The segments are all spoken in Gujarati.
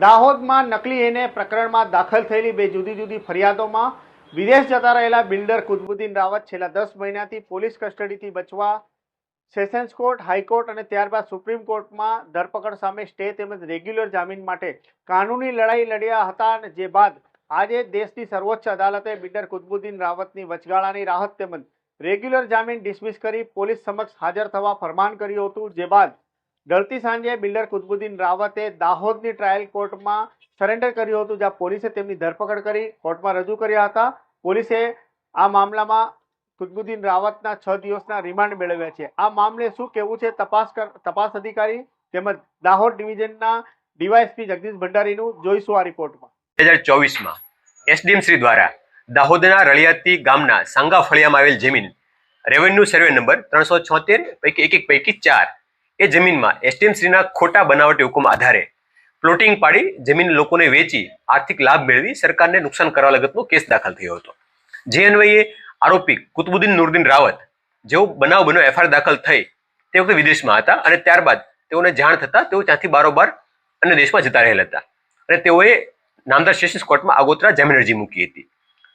દાહોદમાં નકલી એને પ્રકરણમાં દાખલ થયેલી બે જુદી જુદી ફરિયાદોમાં વિદેશ જતા રહેલા બિલ્ડર કુતબુદ્દીન રાવત છેલ્લા દસ મહિનાથી પોલીસ કસ્ટડીથી બચવા સેશન્સ કોર્ટ હાઈકોર્ટ અને ત્યારબાદ સુપ્રીમ કોર્ટમાં ધરપકડ સામે સ્ટે તેમજ રેગ્યુલર જામીન માટે કાનૂની લડાઈ લડ્યા હતા અને જે બાદ આજે દેશની સર્વોચ્ચ અદાલતે બિલ્ડર કુતબુદ્દીન રાવતની વચગાળાની રાહત તેમજ રેગ્યુલર જામીન ડિસમિસ કરી પોલીસ સમક્ષ હાજર થવા ફરમાન કર્યું હતું. જે બાદ ઢળતી સાંજે બિલ્ડર કુતબુદ્દીન રાવતે દાહોદની ટ્રાયલ કોર્ટમાં સરેન્ડર કર્યું હતું, જ્યાં પોલીસે તેમની ધરપકડ કરી, કોર્ટમાં રજૂ કર્યા હતા. પોલીસે આ મામલામાં કુતબુદ્દીન રાવતના છ દિવસના રિમાન્ડ મેળવ્યા છે. આ મામલે શું કહેવું છે તપાસ તપાસ અધિકારી તેમજ દાહોદ ડિવિઝનના ડીવાયએસપી જગદીશ ભંડારીનું જોઈશું આ રિપોર્ટમાં. બે હજાર ચોવીસમાં એસડીએમ શ્રી દ્વારા દાહોદના રળિયાતી ગામના સાંગા ફળિયામાં આવેલ જમીન, રેવન્યુ સર્વે નંબર ત્રણસો છોતેર પૈકી એક એક પૈકી ચાર એ જમીનમાં એસટીએમસીના ખોટા બનાવટી હુકમ આધારે પ્લોટિંગ પાડી જમીન લોકોને વેચી આર્થિક લાભ મેળવી સરકારને નુકસાન કરવા લગતનો કેસ દાખલ થયો હતો. જે અન્વયે આરોપી કુતબુદ્દીન નુરદીન રાવત જેઓ બનાવ બન્યો એફઆઈઆર દાખલ થઈ તે વખતે વિદેશમાં હતા અને ત્યારબાદ તેઓને જાણ થતાં તેઓ ત્યાંથી બારોબાર અન્ય દેશમાં જતા રહેલા હતા. અને તેઓએ નામદાર સેશન્સ કોર્ટમાં આગોતરા જામીન અરજી મૂકી હતી.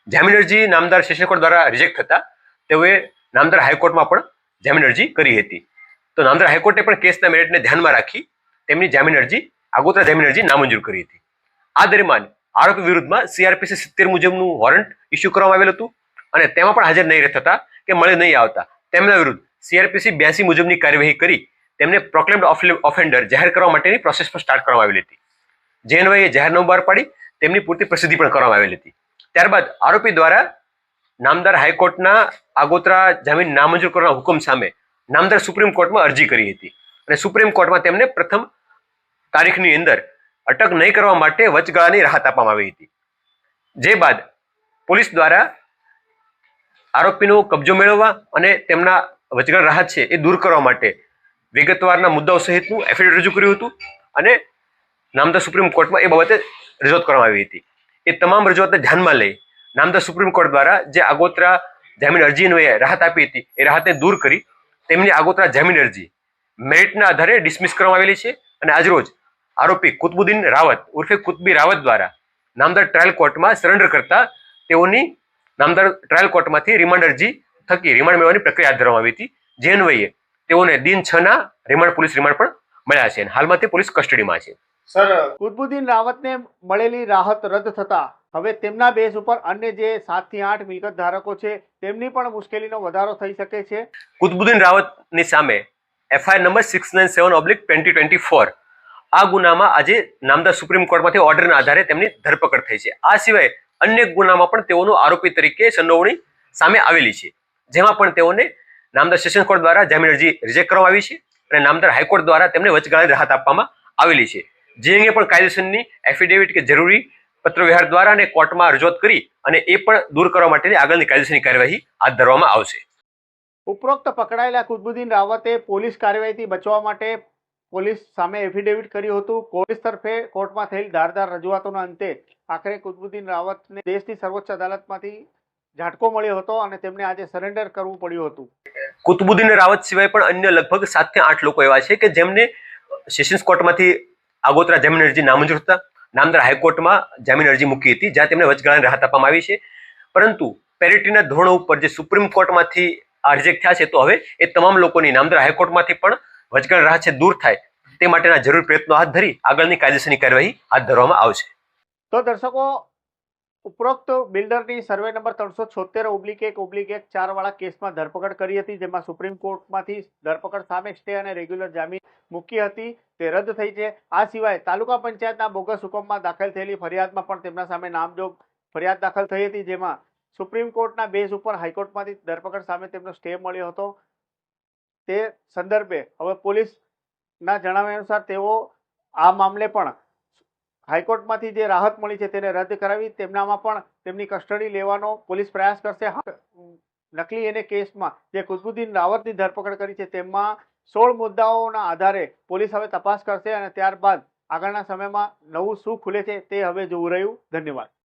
જામીન અરજી નામદાર સેશન્સ કોર્ટ દ્વારા રિજેક્ટ થતા તેઓએ નામદાર હાઈકોર્ટમાં પણ જામીન અરજી કરી હતી. તો નાંદ્રા હાઈકોર્ટે પણ કેસના મેરિટને ધ્યાનમાં રાખી તેમની જામીન અરજી, આગોતરા જામીન અરજી નામંજૂર કરી હતી. આ દરમિયાન આરોપી વિરુદ્ધમાં સીઆરપીસી સિત્તેર મુજબનું વોરંટ ઇસ્યુ કરવામાં આવેલ હતું અને તેમાં પણ હાજર નહીં થતા કે મળી નહીં આવતા. તેમના વિરુદ્ધ સીઆરપીસી બ્યાસી મુજબની કાર્યવાહી કરી તેમને પ્રોક્લેમ્ડ ઓફેન્ડર જાહેર કરવા માટેની પ્રોસેસ પણ સ્ટાર્ટ કરવામાં આવેલી હતી. જે અન્વયે જાહેરનામું બહાર પાડી તેમની પૂરતી પ્રસિદ્ધિ પણ કરવામાં આવેલી હતી. ત્યારબાદ આરોપી દ્વારા નામદાર હાઈકોર્ટના આગોતરા જામીન નામંજૂર કરવાના હુકમ સામે નામદાર સુપ્રીમ કોર્ટમાં અરજી કરી હતી. અને સુપ્રીમ કોર્ટમાં તેમને પ્રથમ તારીખની અંદર અટક નહીં કરવા માટે વચગાળાની રાહત આપવામાં આવી હતી. જે બાદ પોલીસ દ્વારા આરોપીનો કબજો મેળવવા અને તેમના વચગાળ રાહત છે એ દૂર કરવા માટે વિગતવારના મુદ્દાઓ સહિતનું એફિડેવિટ રજૂ કર્યું હતું અને નામદાર સુપ્રીમ કોર્ટમાં એ બાબતે રજૂઆત કરવામાં આવી હતી. એ તમામ રજૂઆતને ધ્યાનમાં લઈ નામદાર સુપ્રીમ કોર્ટ દ્વારા જે આગોતરા જામીન અરજીને રાહત આપી હતી, એ રાહતને દૂર કરી તેમની આગોતરા જામીન અરજી. મેરિટના આધારે ડિસમિસ કરવામાં આવેલી છે અને આજરોજ આરોપી કુતબુદ્દીન રાવત ઉર્ફે કુતબી રાવત દ્વારા નામદાર ટ્રાયલ કોર્ટમાં સરેન્ડર કરતા તેઓની નામદાર ટ્રાયલ કોર્ટમાંથી રિમાન્ડ અરજી થકી રિમાન્ડ મેળવવાની પ્રક્રિયા હાથ ધરવામાં આવી હતી. જે અન્વયે તેઓને દિન છ ના રિમાન્ડ પોલીસ રિમાન્ડ પણ મળ્યા છે અને હાલમાં તે પોલીસ કસ્ટડીમાં છે. સર કુતબુદ્દીન રાવતને મળેલી રાહત રદ થતા હવે તેમના બેઝ ઉપર અન્ય જે સાતથી આઠ મિલકત ધારકો છે તેમની પણ મુશ્કેલીનો વધારો થઈ શકે છે. કુતબુદ્દીન રાવતની સામે FIR number six nine seven oblique twenty twenty four આ ગુનામાં આજે નામદાર સુપ્રીમ કોર્ટમાંથી ઓર્ડરના આધારે તેમની ધરપકડ થઈ છે. આ સિવાય અન્ય ગુનામાં પણ તેઓનું આરોપી તરીકે સંડોવણી સામે આવેલી છે. જેમાં પણ તેઓને નામદાર સેશન કોર્ટ દ્વારા જામીન અરજી રિજેક્ટ કરવામાં આવી છે અને નામદાર હાઈકોર્ટ દ્વારા તેમને વચગાળે રાહત આપવામાં આવેલી છે. જે અંગે પણ કાયદેસરની એફિડેવિટ કે જરૂરી પત્રવ્યવહાર દ્વારા અને કોર્ટમાં રજૂઆત કરી અને એ પણ દૂર કરવા માટેની આગળની કાયદેસરની કાર્યવાહી હાથ ધરવામાં આવશે. ઉપરોક્ત પકડાયેલા કુતબુદ્દીન રાવતે પોલીસ કાર્યવાહીથી બચવા માટે પોલીસ સામે એફિડેવિટ કર્યું હતું. પોલીસ તરફે કોર્ટમાં થયેલ ધારદાર રજૂઆતોના અંતે આખરે કુતબુદ્દીન રાવતને દેશની સર્વોચ્ચ અદાલતમાંથી ઝાટકો મળ્યો હતો અને તેમને આજે સરેન્ડર કરવું પડ્યું હતું. કુતબુદ્દીન રાવત સિવાય પણ અન્ય લગભગ સાતથી આઠ લોકો એવા છે કે જેમને સેશન્સ કોર્ટમાંથી આગોતરા જામીન અરજી નામંજૂર હતા. નામદાર હાઈકોર્ટમાં જામીન અરજી મૂકી હતી, જ્યાં તેમને વચગાળાને રાહત આપવામાં આવી છે. પરંતુ પેરિટીના ધોરણો ઉપર જે સુપ્રીમ કોર્ટમાંથી આ થયા છે, તો હવે એ તમામ લોકોની નામદાર હાઈકોર્ટમાંથી પણ વચગાળ રાહત છે, દૂર થાય. તે માટેના જરૂર પ્રયત્નો હાથ ધરી આગળની કાયદેસરની કાર્યવાહી હાથ ધરવામાં આવશે. તો દર્શકો ઉપરોક્ત બિલ્ડરની સર્વે નંબર ત્રણસો છોતેર ઓબ્લિક એક ઓબ્લિક એક ચાર વાળા કેસમાં ધરપકડ કરી હતી, જેમાં સુપ્રીમ કોર્ટમાંથી ધરપકડ સામે સ્ટે અને રેગ્યુલર જામીન મૂકી હતી, તે રદ થઈ છે. આ સિવાય તાલુકા પંચાયતના બોગસ હુકમમાં દાખલ થયેલી ફરિયાદમાં પણ તેમના સામે નામજોગ ફરિયાદ દાખલ થઈ હતી, જેમાં સુપ્રીમ કોર્ટના બેઝ ઉપર હાઈકોર્ટમાંથી ધરપકડ સામે તેમનો સ્ટે મળ્યો હતો. તે સંદર્ભે હવે પોલીસના જણાવ્યા અનુસાર તેઓ આ મામલે પણ હાઈકોર્ટમાંથી જે રાહત મળી છે તેને રદ કરાવી તેમનામાં પણ તેમની કસ્ટડી લેવાનો પોલીસ પ્રયાસ કરશે. નકલી એને કેસમાં જે કુતબુદ્દીન રાવતની ધરપકડ કરી છે તેમાં સોળ મુદ્દાઓના આધારે પોલીસ હવે તપાસ કરશે અને ત્યારબાદ આગળના સમયમાં નવું શું ખુલે છે તે હવે જોવું રહ્યું. ધન્યવાદ.